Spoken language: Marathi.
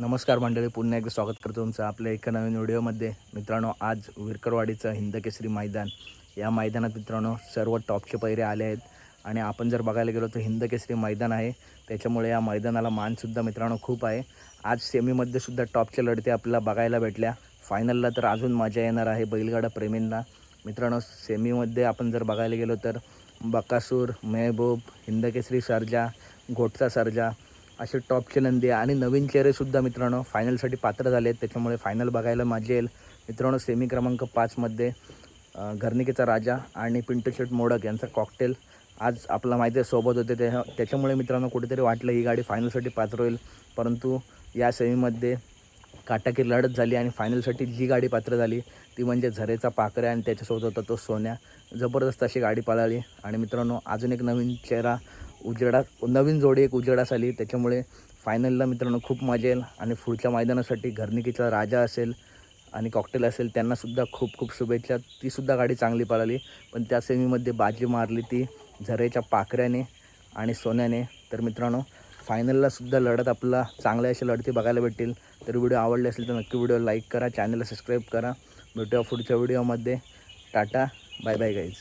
नमस्कार मंडळी पुन्हा एकदा स्वागत करतो तुमचं आपल्या एका नवीन व्हिडिओमध्ये. मित्रांनो आज विरकरवाडीचं हिंदकेसरी मैदान. या मैदानात मित्रांनो सर्व टॉपचे पैरे आले आहेत. आणि आपण जर बघायला गेलो तर हिंदकेसरी मैदान आहे. त्याच्यामुळे या मैदानाला मानसुद्धा मित्रांनो खूप आहे. आज सेमीमध्ये सुद्धा टॉपच्या लढती आपल्याला बघायला भेटल्या. फायनलला तर अजून मजा येणार आहे बैलगाडा प्रेमींना. मित्रांनो सेमीमध्ये आपण जर बघायला गेलो तर बकासूर मेहबूब हिंदकेसरी सरजा घोटचा सरजा असे टॉपचे नंदी आहे आणि नवीन चेहरेसुद्धा मित्रांनो फायनलसाठी पात्र झाले आहेत त्याच्यामुळे फायनल बघायला मजा येईल. मित्रांनो सेमी क्रमांक पाचमध्ये घरनिकेचा राजा आणि पिंटू शेट मोडक यांचा कॉकटेल आज आपला माहिती आहे सोबत होते. ते त्याच्यामुळे मित्रांनो कुठेतरी वाटलं ही गाडी फायनलसाठी पात्र होईल. परंतु या सेमीमध्ये काटाकीर लढत झाली आणि फायनलसाठी जी गाडी पात्र झाली ती म्हणजे झरेचा पाकऱ्या आणि त्याच्यासोबत होता तो सोन्या. जबरदस्त अशी गाडी पळाली. आणि मित्रांनो अजून एक नवीन चेहरा उजेडा नवीन जोडी एक उजेडास आली. त्याच्यामुळे फायनलला मित्रांनो खूप मजा येईल आणि पुढच्या मैदानासाठी घरनिकीचा राजा असेल आणि कॉकटेल असेल त्यांनासुद्धा खूप खूप शुभेच्छा. तीसुद्धा गाडी चांगली पळाली. पण त्या सेमीमध्ये बाजी मारली ती झरेच्या पाकऱ्याने आणि सोन्याने. तर मित्रांनो फायनललासुद्धा लढत आपला चांगल्या अशा लढती बघायला भेटतील. तर व्हिडिओ आवडले असेल तर नक्की व्हिडिओ लाईक करा चॅनलला सबस्क्राईब करा. भेटूया पुढच्या व्हिडिओमध्ये टाटा बाय बाय गाईज